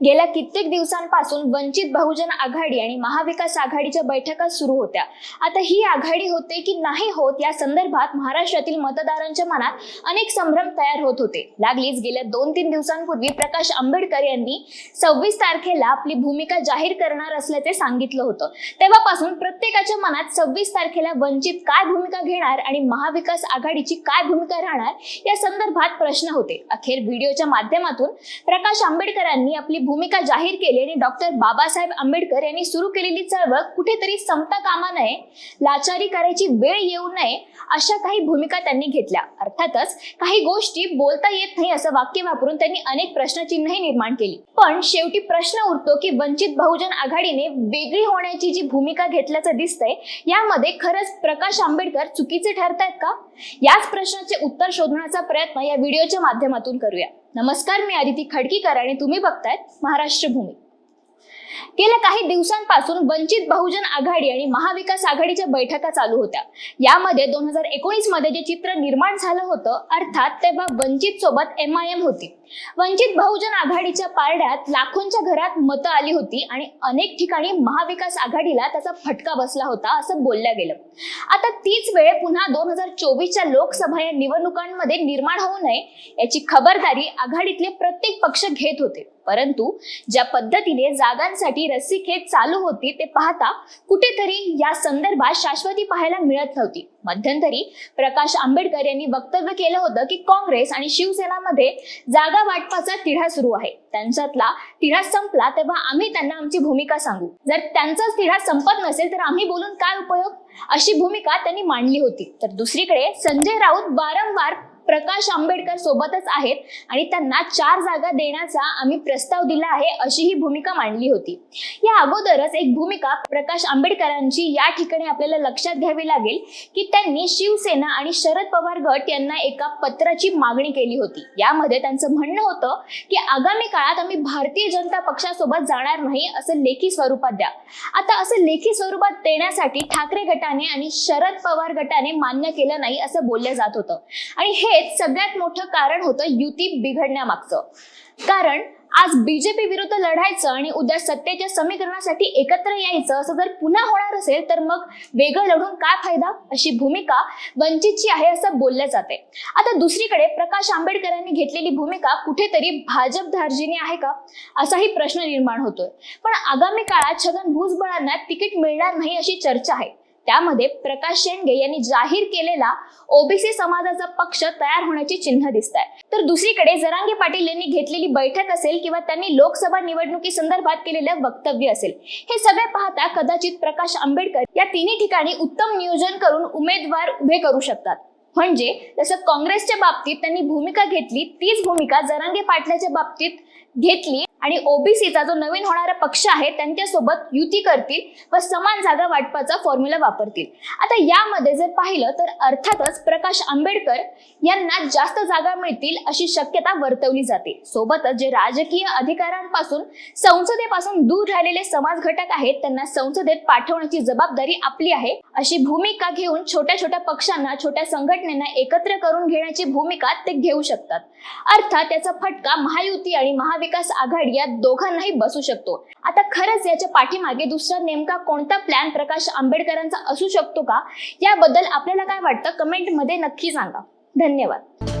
गेल्या कित्येक दिवसांपासून वंचित बहुजन आघाडी आणि महाविकास आघाडीच्या बैठका सुरू होत्या. आता ही आघाडी होते की नाही होत या संदर्भात महाराष्ट्रातील मतदारांच्या मनात अनेक संभ्रम तयार होत होते. लागलीच गेल्या दोन तीन दिवसांपूर्वी प्रकाश आंबेडकर यांनी सव्वीस तारखेला आपली भूमिका जाहीर करणार असल्याचे सांगितलं होतं. तेव्हापासून प्रत्येकाच्या मनात सव्वीस तारखेला वंचित काय भूमिका घेणार आणि महाविकास आघाडीची काय भूमिका राहणार या संदर्भात प्रश्न होते. अखेर व्हिडिओच्या माध्यमातून प्रकाश आंबेडकरांनी आपली भूमिका जाहीर केली आणि डॉक्टर बाबासाहेब आंबेडकर यांनी सुरू केलेली चळवळ कुठेतरी संपता कामा नये लाचारी करायची वेळ येऊ नये अशा काही भूमिका त्यांनी घेतल्या. अर्थातच काही गोष्टी बोलता येत नाही असं वाक्य वापरून त्यांनी अनेक प्रश्नचिन्हही निर्माण केली. पण शेवटी प्रश्न उरतो की वंचित बहुजन आघाडीने वेगळी होण्याची जी भूमिका घेतल्याचं दिसतंय यामध्ये खरंच प्रकाश आंबेडकर चुकीचे ठरतायत का? याच प्रश्नाचे उत्तर शोधण्याचा प्रयत्न या व्हिडिओच्या माध्यमातून करूया. नमस्कार मी आदिती खडकीकर आणि तुम्ही बघतायत महाराष्ट्र भूमी गेल्या काही दिवसांपासून वंचित बहुजन आघाडी आणि महाविकास आघाडीच्या बैठका चालू होत्या. यामध्ये दोन हजार एकोणीसमध्ये जे चित्र निर्माण झालं होतं अर्थात तेव्हा वंचित सोबत एम आय एम होती. वंचित बहुजन आघाडीच्या पारड्यात लाखोंच्या घरात मतं आली होती आणि अनेक ठिकाणी महाविकास आघाडीला त्याचा फटका बसला होता असं बोलल्या गेलं. आता तीच वेळ पुन्हा दोन हजार चोवीसच्या लोकसभा या निवडणुकांमध्ये निर्माण होऊ नये याची खबरदारी आघाडीतले प्रत्येक पक्ष घेत होते. परंतु ज्या पद्धतीने जागांसाठी रस्सीखेच चालू होती ते पाहता कुठेतरी या संदर्भात शाश्वती पाहायला मिळत नव्हती. मध्यंतरी प्रकाश आंबेडकर यांनी वक्तव्य केलं होतं की काँग्रेस आणि शिवसेनामध्ये जागा वाटपाचा तिढा सुरू आहे. त्यांच्यातला तिढा संपला तेव्हा आम्ही त्यांना आमची भूमिका सांगू. जर त्यांचाच तिढा संपत नसेल तर आम्ही बोलून काय उपयोग? अशी भूमिका त्यांनी मांडली होती. तर दुसरीकडे संजय राऊत वारंवार प्रकाश आंबेडकर सोबतच आहेत आणि त्यांना चार जागा देण्याचा आम्ही प्रस्ताव दिला आहे अशी ही भूमिका मांडली होती. या अगोदरच एक भूमिका प्रकाश आंबेडकरांची या ठिकाणी आपल्याला लक्षात घ्यावी लागेल की त्यांनी शिवसेना आणि शरद पवार गट यांना एका पत्राची मागणी केली होती. यामध्ये त्यांचं म्हणणं होतं की आगामी काळात आम्ही भारतीय जनता पक्षासोबत जाणार नाही असं लेखी स्वरूपात द्या. आता असं लेखी स्वरूपात देण्यासाठी ठाकरे गटाने आणि शरद पवार गटाने मान्य केलं नाही असं बोललं जात होतं. आणि हे हेच सगळ्यात मोठं कारण होतं युती बिघडण्यामागचं. कारण आज बीजेपी विरुद्ध लढायचं आणि उद्या सत्तेच्या समीकरणासाठी एकत्र यायचं असं जर पुन्हा होणार असेल तर मग वेगळं लढून काय फायदा? अशी भूमिका वंचितची आहे असं बोललं जाते आता दुसरीकडे प्रकाश आंबेडकरांनी घेतलेली भूमिका कुठेतरी भाजप धार्जिनी आहे का? असाही प्रश्न निर्माण होतोय. पण आगामी काळात छगन भुजबळांना तिकीट मिळणार नाही अशी चर्चा आहे. त्यामध्ये प्रकाश शेंडगे यांनी जाहीर केलेला ओबीसी समाजाचा पक्ष तयार होण्याची चिन्ह दिसत आहे तर दुसरीकडे जरांगे पाटील यांनी घेतलेली बैठक असेल किंवा त्यांनी लोकसभा निवडणुकी संदर्भात केलेलं वक्तव्य असेल हे सगळे पाहता कदाचित प्रकाश आंबेडकर या तिन्ही ठिकाणी उत्तम नियोजन करून उमेदवार उभे करू शकतात. म्हणजे जसं काँग्रेसच्या बाबतीत त्यांनी भूमिका घेतली तीच भूमिका जरांगे पाटलाच्या बाबतीत घेतली आणि ओबीसीचा जो नवीन होणारा पक्ष आहे त्यांच्यासोबत युती करतील व समान जागा वाटपाचा फॉर्म्युला वापरतील. आता यामध्ये जर पाहिलं तर अर्थातच प्रकाश आंबेडकर यांना जास्त जागा मिळतील अशी शक्यता वर्तवली जाते. सोबतच जे राजकीय अधिकारांपासून संसदेपासून दूर राहिलेले समाज घटक आहेत त्यांना संसदेत पाठवण्याची जबाबदारी आपली आहे. अशी भूमिका घेऊन छोट्या छोट्या पक्षांना छोट्या संघटनेना एकत्र करून घेण्याची भूमिका ते घेऊ शकतात. अर्थात याचा फटका महायुती आणि महाविकास आघाडी या दोघांनाही बसू शकतो. आता खरंच याच्या पाठीमागे दुसरा नेमका कोणता प्लॅन प्रकाश आंबेडकरांचा असू शकतो का? याबद्दल आपल्याला काय वाटतं? कमेंटमध्ये नक्की सांगा. धन्यवाद.